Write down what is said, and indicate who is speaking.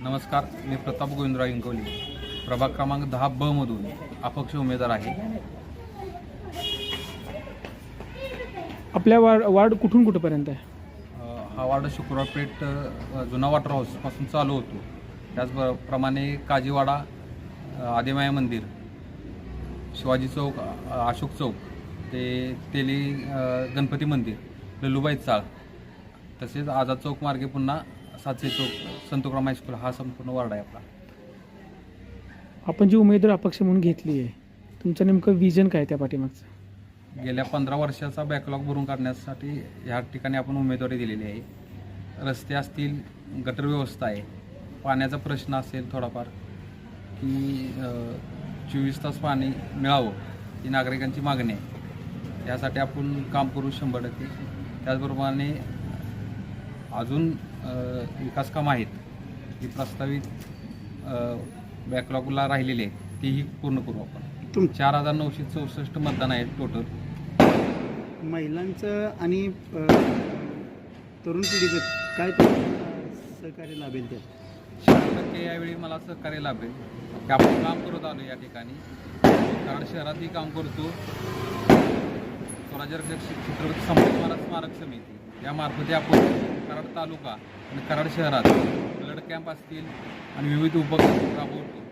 Speaker 1: नमस्कार मी प्रताप गोविंदराव इंगवली. प्रभाग क्रमांक दहा ब मधून अपक्ष उमेदवार आहे.
Speaker 2: आपल्या वार्ड वार्ड कुठून कुठपर्यंत आहे?
Speaker 1: अ, हा वार्ड शुक्रवार पेठ अ, जुना वॉटर हाऊसपासून चालू होतो. त्याचप्रमाणे काजीवाडा अ, आदिमाया मंदिर शिवाजी चौक अ, अशोक चौक ते तेली अ, गणपती मंदिर ललुबाई चाळ तसेच आझाद चौक मार्गे पुन्हा सातशे चौक संतोक्रम हायस्कूल हा संपूर्ण वार्ड आहे आपला.
Speaker 2: आपण जी उमेदवार अपक्ष म्हणून घेतली आहे तुमचं नेमकं विजन काय त्या पाठीमागचं?
Speaker 1: गेल्या पंधरा वर्षाचा बॅकलॉग भरून काढण्यासाठी ह्या ठिकाणी आपण उमेदवारी दिलेली आहे. रस्ते असतील गटर व्यवस्था आहे. पाण्याचा प्रश्न असेल थोडाफार की चोवीस तास पाणी मिळावं ही नागरिकांची मागणी आहे. यासाठी आपण काम करू शंभर टक्के. त्याचप्रमाणे अजून अ, विकास कामं आहेत. ही प्रस्तावित बॅकलॉगला राहिलेली आहेत तीही पूर्ण करू आपण.
Speaker 3: तुम
Speaker 1: चार हजार नऊशे चौसष्ट मतदान आहेत टोटल
Speaker 3: महिलांचं आणि तरुण पिढीचं काय सहकार्य लाभेल त्यात?
Speaker 1: शंभर टक्के यावेळी मला सहकार्य लाभेल. की आपण काम करत आलो या ठिकाणी. कराड शहरातही काम करतो. स्वराज्य रक्षक श्री छत्रपती संभाजी महाराज स्मारक समिती. यामार्फत आपण कराड तालुका आणि कराड शहरात ब्लड कॅम्प असतील आणि विविध उपक्रम राबवतो